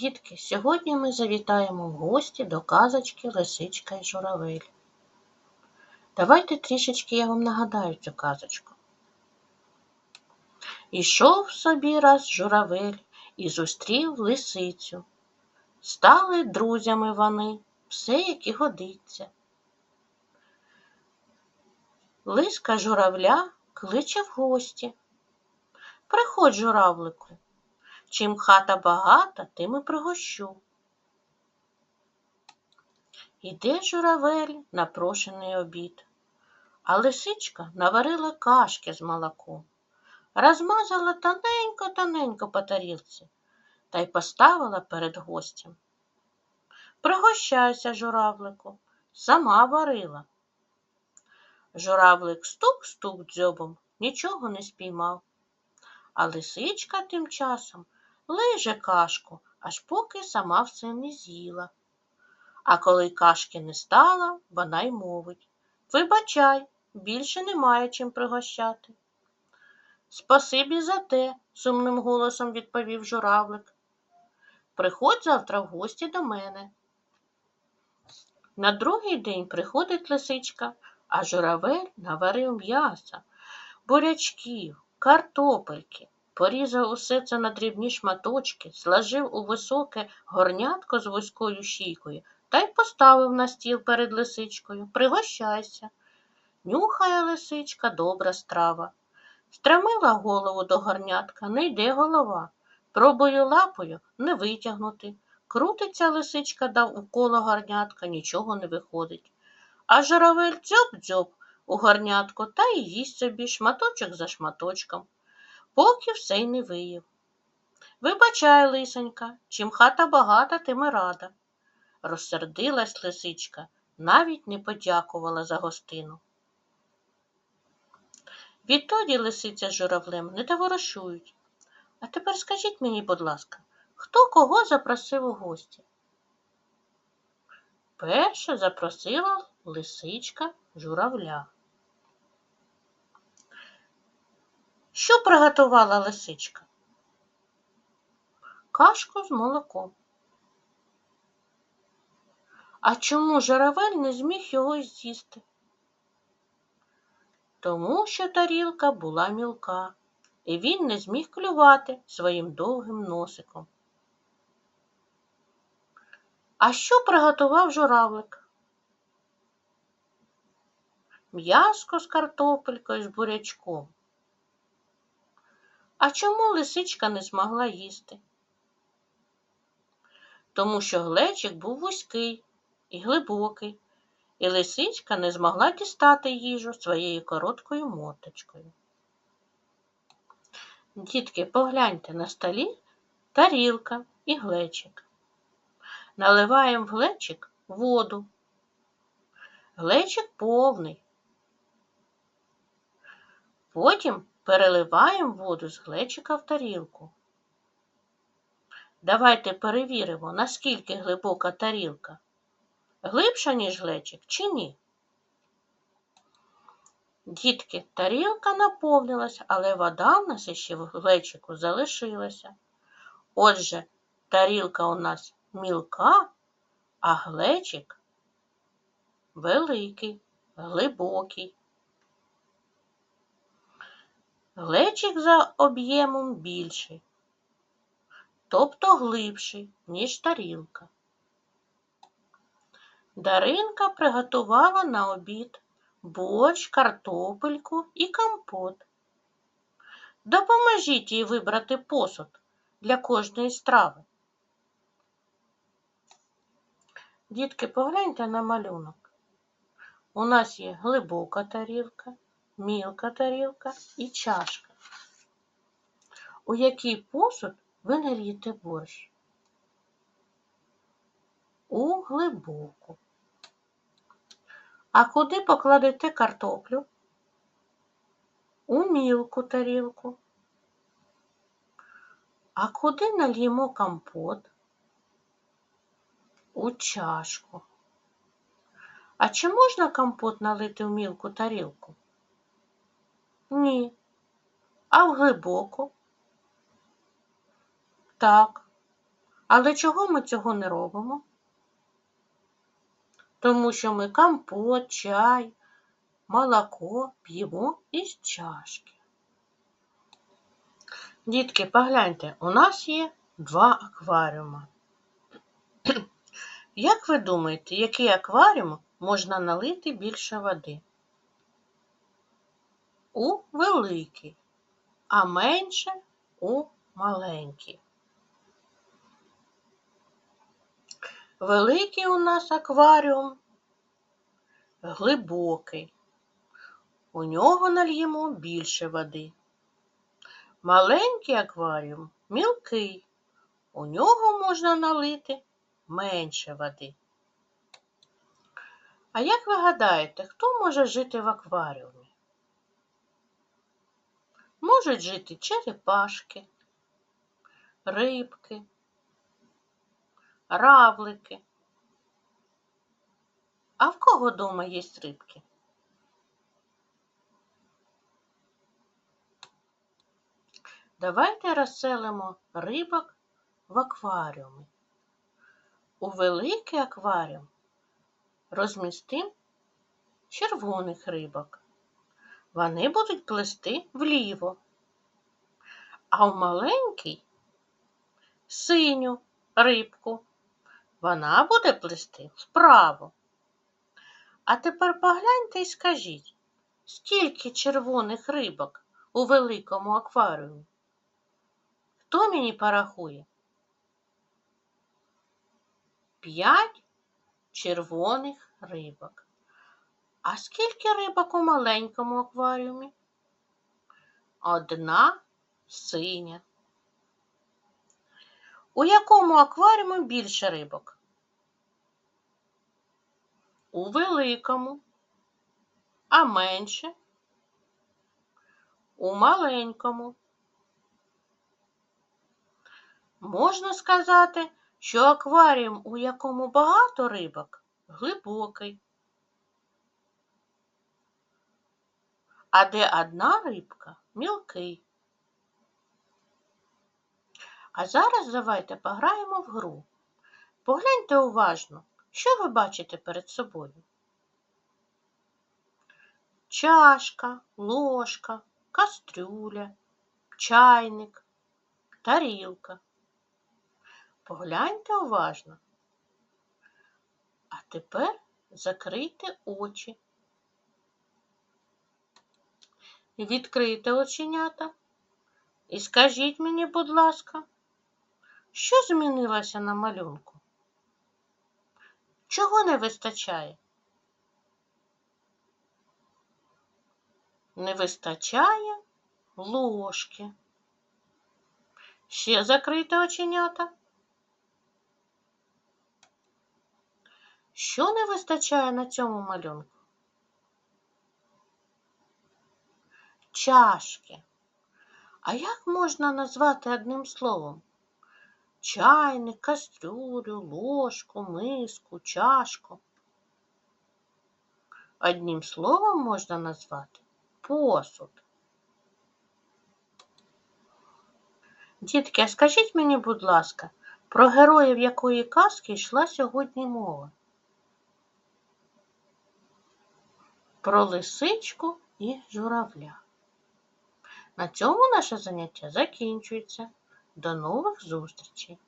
Дітки, сьогодні ми завітаємо в гості до казочки Лисичка і Журавель. Давайте трішечки я вам нагадаю цю казочку. Ішов собі раз журавель і зустрів лисицю. Стали друзями вони, все як і годиться. Лиска журавля кличе в гості. Приходь, журавлику, чим хата багата, тим і пригощу. Іде журавель на прошений обід, а лисичка наварила кашки з молоком, розмазала тоненько-тоненько по тарілці та й поставила перед гостем. Пригощайся, журавлику, сама варила. Журавлик стук-стук дзьобом, нічого не спіймав. А лисичка тим часом лиже кашку, аж поки сама все не з'їла. А коли кашки не стала, вона й мовить Вибачай, більше немає чим пригощати. Спасибі за те, сумним голосом відповів журавлик. Приходь завтра в гості до мене. На другий день приходить лисичка, а журавель наварив м'яса, бурячків, картопельки, порізав усе це на дрібні шматочки, зложив у високе горнятко з вузькою шійкою та й поставив на стіл перед лисичкою. Пригощайся. Нюхає лисичка добра страва. Стремила голову до горнятка, не йде голова. Пробую лапою не витягнути. Крутиться лисичка дав уколо горнятка, нічого не виходить. А журавель дзьоб-дзьоб у горнятку та й їсть собі шматочок за шматочком, поки все й не виїв. Вибачай, лисенька, чим хата багата, тим і рада. Розсердилась лисичка, навіть не подякувала за гостину. Відтоді лисиця з журавлем не товаришують. А тепер скажіть мені, будь ласка, хто кого запросив у гості? Перше запросила лисичка журавля. Що приготувала лисичка? Кашку з молоком. А чому журавель не зміг його з'їсти? Тому що тарілка була мілка, і він не зміг клювати своїм довгим носиком. А що приготував журавлик? М'яско з картопелькою з бурячком. А чому лисичка не змогла їсти? Тому що глечик був вузький і глибокий, і лисичка не змогла дістати їжу своєю короткою моточкою. Дітки, погляньте на столі тарілка і глечик. Наливаємо в глечик воду. Глечик повний. Потім переливаємо воду з глечика в тарілку. Давайте перевіримо, наскільки глибока тарілка. Глибша, ніж глечик, чи ні? Дітки, тарілка наповнилася, але вода в нас ще в глечику залишилася. Отже, тарілка у нас мілка, а глечик великий, глибокий. Глечик за об'ємом більший, тобто глибший, ніж тарілка. Даринка приготувала на обід борщ, картопельку і компот. Допоможіть їй вибрати посуд для кожної страви. Дітки, погляньте на малюнок. У нас є глибока тарілка, мілка тарілка і чашка. У який посуд ви налієте борщ? У глибоку. А куди покладете картоплю? У мілку тарілку. А куди нальємо компот? У чашку. А чи можна компот налити в мілку тарілку? Ні. А в глибоку? Так. Але чого ми цього не робимо? Тому що ми компот, чай, молоко п'ємо із чашки. Дітки, погляньте, у нас є два акваріума. Як ви думаєте, який акваріум можна налити більше води? У великий, а менше у маленький. Великий у нас акваріум глибокий. У нього нальємо більше води. Маленький акваріум мілкий. У нього можна налити менше води. А як ви гадаєте, хто може жити в акваріумі? Можуть жити черепашки, рибки, равлики. А в кого дома є рибки? Давайте розселимо рибок в акваріумі. У великий акваріум розмістимо червоних рибок. Вони будуть плести вліво, а в маленький синю рибку. Вона буде плести вправо. А тепер погляньте і скажіть, скільки червоних рибок у великому акваріумі? Хто мені порахує? П'ять червоних рибок. А скільки рибок у маленькому акваріумі? Одна синя. У якому акваріумі більше рибок? У великому, а менше у маленькому. Можна сказати, що акваріум, у якому багато рибок, глибокий. А де одна рибка мілкий. А зараз давайте пограємо в гру. Погляньте уважно, що ви бачите перед собою. Чашка, ложка, кастрюля, чайник, тарілка. Погляньте уважно. А тепер закрийте очі. Відкрийте оченята і скажіть мені, будь ласка, що змінилося на малюнку? Чого не вистачає? Не вистачає ложки. Ще закрийте оченята. Що не вистачає на цьому малюнку? Чашки. А як можна назвати одним словом? Чайник, кастрюлю, ложку, миску, чашку. Одним словом можна назвати посуд. Дітки, а скажіть мені, будь ласка, про героїв якої казки йшла сьогодні мова? Про лисичку і журавля. На цьому наше заняття закінчується. До нових зустрічей!